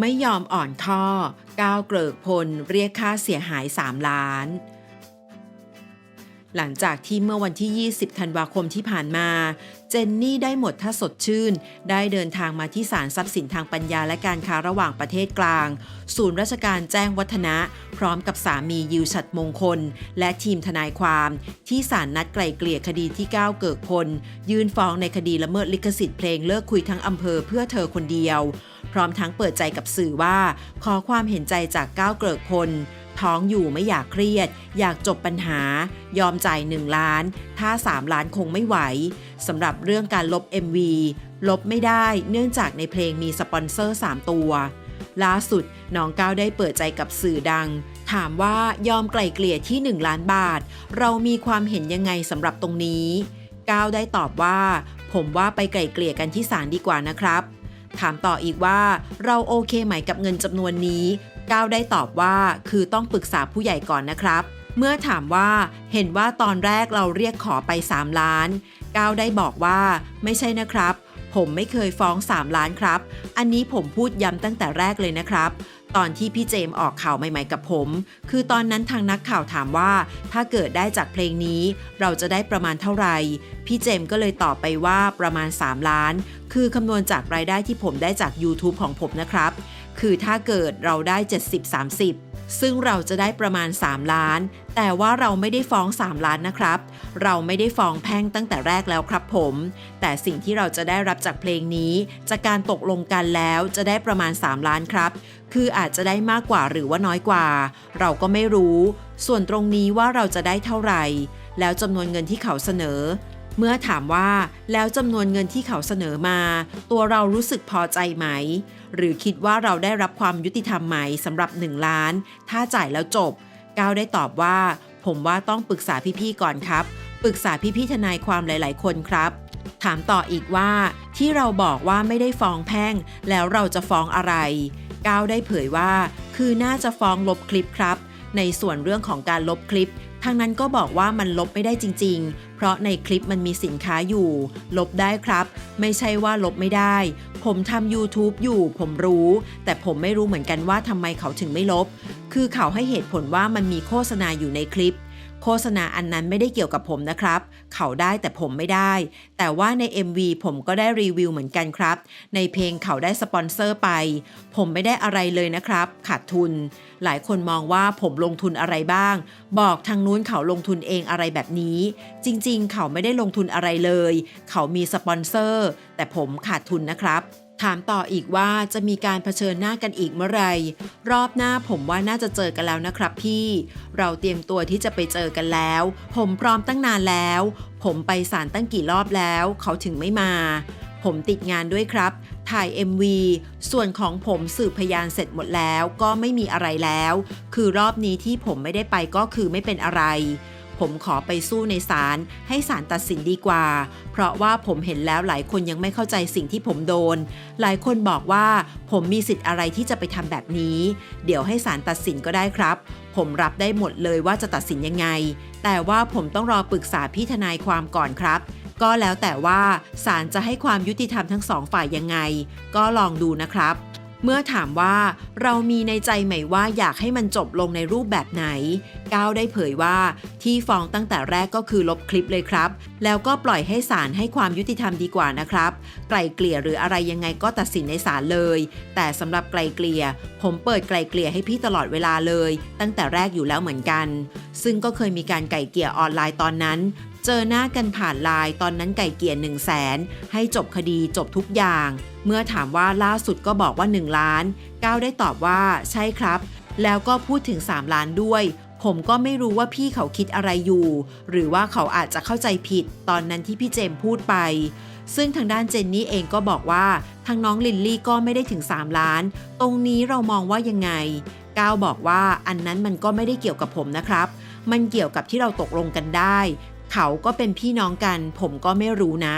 ไม่ยอมอ่อนข้อก้าวเกลิกพลเรียกค่าเสียหาย 3 ล้าน หลังจากที่เมื่อวันที่ 20 ธันวาคมที่ผ่านมา เจนนี่ได้หมดถ้าสดชื่น ได้เดินทางมาที่ศาลทรัพย์สินทางปัญญาและการค้าระหว่างประเทศกลาง ศูนย์ราชการแจ้งวัฒนะ พร้อมกับสามียิวฉัดมงคล และทีมทนายความ ที่ศาลนัดไกล่เกลี่ยคดีที่ก้าวเกิกพล ยื่นฟ้องในคดีละเมิดลิขสิทธิ์เพลงเลิกคุยทั้งอำเภอเพื่อเธอคนเดียว พร้อมทั้งเปิดใจกับสื่อว่า ขอความเห็นใจจากก้าวเกิกพล ท้องอยู่ไม่อยากเครียด อยากจบปัญหา ยอมจ่าย 1 ล้าน ถ้า 3 ล้านคงไม่ไหวสำหรับเรื่องการลบ MV ลบไม่ได้เนื่องจากในเพลงมีสปอนเซอร์ 3 ตัว ล่าสุดน้องก้าวได้เปิดใจกับสื่อดัง ถามว่ายอมไกล่เกลี่ยที่ 1 ล้านบาท เรามีความเห็นยังไงสำหรับตรงนี้ก้าวได้ตอบว่า ผมว่าไปไกล่เกลี่ยกันที่ศาลดีกว่านะครับถามต่ออีกว่าเราโอเคไหมกับเงินจำนวนนี้ ก้าวได้ตอบว่าคือต้องปรึกษาผู้ใหญ่ก่อนนะครับ เมื่อถามว่าเห็นว่าตอนแรกเราเรียกขอไป 3 ล้าน ก้าวได้บอกว่า ไม่ใช่นะครับ ผมไม่เคยฟ้อง 3 ล้านครับ อันนี้ผมพูดย้ำตั้งแต่แรกเลยนะครับตอนที่พี่เจมออกข่าวใหม่ๆกับผม คือตอนนั้นทางนักข่าวถามว่า ถ้าเกิดได้จากเพลงนี้ เราจะได้ประมาณเท่าไหร่ พี่เจมก็เลยตอบไปว่าประมาณ 3 ล้าน คือคำนวณจากรายได้ที่ผมได้จาก YouTube ของผมนะครับ คือถ้าเกิดเราได้ 70-30 ซึ่งเราจะได้ประมาณ 3 ล้าน แต่ว่าเราไม่ได้ฟ้อง 3 ล้านนะครับ เราไม่ได้ฟ้องแพ่งตั้งแต่แรกแล้วครับผม แต่สิ่งที่เราจะได้รับจากเพลงนี้ จากการตกลงกันแล้วจะได้ประมาณ 3 ล้านครับ คืออาจจะได้มากกว่าหรือว่าน้อยกว่า เราก็ไม่รู้ ส่วนตรงนี้ว่าเราจะได้เท่าไหร่ แล้วจำนวนเงินที่เขาเสนอ เมื่อถามว่าแล้วจำนวนเงินที่เขาเสนอมา ตัวเรารู้สึกพอใจไหม หรือคิดว่าเราได้รับความยุติธรรมไหมสำหรับ 1 ล้าน ถ้าจ่ายแล้วจบ ก้าวได้ตอบว่า ผมว่าต้องปรึกษาพี่ๆก่อนครับ ปรึกษาพี่ๆทนายความหลาย ๆ คนครับ ถามต่ออีกว่า ที่เราบอกว่าไม่ได้ฟ้องแพ่ง แล้วเราจะฟ้องอะไร ก้าวได้เผยว่า คือน่าจะฟ้องลบคลิปครับ ในส่วนเรื่องของการลบคลิป ทางนั้นก็บอกว่ามันลบไม่ได้จริง ๆ เพราะในคลิปมันมีสินค้าอยู่ ลบได้ครับ ไม่ใช่ว่าลบไม่ได้ ผมทำ YouTube อยู่ ผมรู้ แต่ผมไม่รู้เหมือนกันว่าทำไมเขาถึงไม่ลบ คือเขาให้เหตุผลว่ามันมีโฆษณาอยู่ในคลิป โฆษณาอันนั้นไม่ได้เกี่ยวกับผมนะครับ เขาได้แต่ผมไม่ได้ แต่ว่าใน MV ผมก็ได้รีวิวเหมือนกันครับ ในเพลงเขาได้สปอนเซอร์ไป ผมไม่ได้อะไรเลยนะครับ ขาดทุน หลายคนมองว่าผมลงทุนอะไรบ้าง บอกทางนู้นเขาลงทุนเองอะไรแบบนี้ จริงๆ เขาไม่ได้ลงทุนอะไรเลย เขามีสปอนเซอร์ แต่ผมขาดทุนนะครับ ถามต่ออีกว่าจะมีการเผชิญหน้ากันอีกเมื่อไหร่รอบหน้าผมว่าน่าจะเจอกันแล้วนะครับพี่ เราเตรียมตัวที่จะไปเจอกันแล้ว ผมพร้อมตั้งนานแล้ว ผมไปศาลตั้งกี่รอบแล้ว เขาถึงไม่มา ผมติดงานด้วยครับ ถ่าย MV ส่วนของผมสืบพยานเสร็จหมดแล้ว ก็ไม่มีอะไรแล้ว คือรอบนี้ที่ผมไม่ได้ไปก็คือไม่เป็นอะไร ผมขอไปสู้ในศาลให้ศาลตัดสินดีกว่า เพราะว่าผมเห็นแล้วหลายคนยังไม่เข้าใจสิ่งที่ผมโดน หลายคนบอกว่าผมมีสิทธิ์อะไรที่จะไปทำแบบนี้ เดี๋ยวให้ศาลตัดสินก็ได้ครับ ผมรับได้หมดเลยว่าจะตัดสินยังไง แต่ว่าผมต้องรอปรึกษาพี่ทนายความก่อนครับก็แล้วแต่ว่าศาลจะให้ความยุติธรรมทั้งสองฝ่ายยังไง ก็ลองดูนะครับ เมื่อถามว่าเรามีในใจไหมว่าอยากให้มันจบลงในรูปแบบไหน ก้าวได้เผยว่าที่ฟ้องตั้งแต่แรกก็คือลบคลิปเลยครับ แล้วก็ปล่อยให้ศาลให้ความยุติธรรมดีกว่านะครับ ไกลเกลี่ยหรืออะไรยังไงก็ตัดสินในศาลเลย แต่สำหรับไกลเกลี่ย ผมเปิดไกลเกลี่ยให้พี่ตลอดเวลาเลย ตั้งแต่แรกอยู่แล้วเหมือนกัน ซึ่งก็เคยมีการไก่เกลี่ยออนไลน์ตอนนั้น เจอหน้ากันผ่านไลน์ตอนนั้นไก่เกี่ย1 0 0 0 0แสนให้จบคดีจบทุกอย่าง เมื่อถามว่าล่าสุดก็บอกว่า 1 ล้านก้าวได้ตอบว่าใช่ครับ แล้วก็พูดถึง 3 ล้านด้วย ผมก็ไม่รู้ว่าพี่เขาคิดอะไรอยู่ หรือว่าเขาอาจจะเข้าใจผิด ตอนนั้นที่พี่เจมพูดไป ซึ่งทางด้านเจนนี่เองก็บอกว่าทางน้องลินลี่ก็ไม่ได้ถึง 3 ล้าน ตรงนี้เรามองว่ายังไงก้าวบอกว่าอันนั้นมันก็ไม่ได้เกี่ยวกับผมนะครับ มันเกี่ยวกับที่เราตกลงกันได้ เขาก็เป็นพี่น้องกัน ผมก็ไม่รู้นะ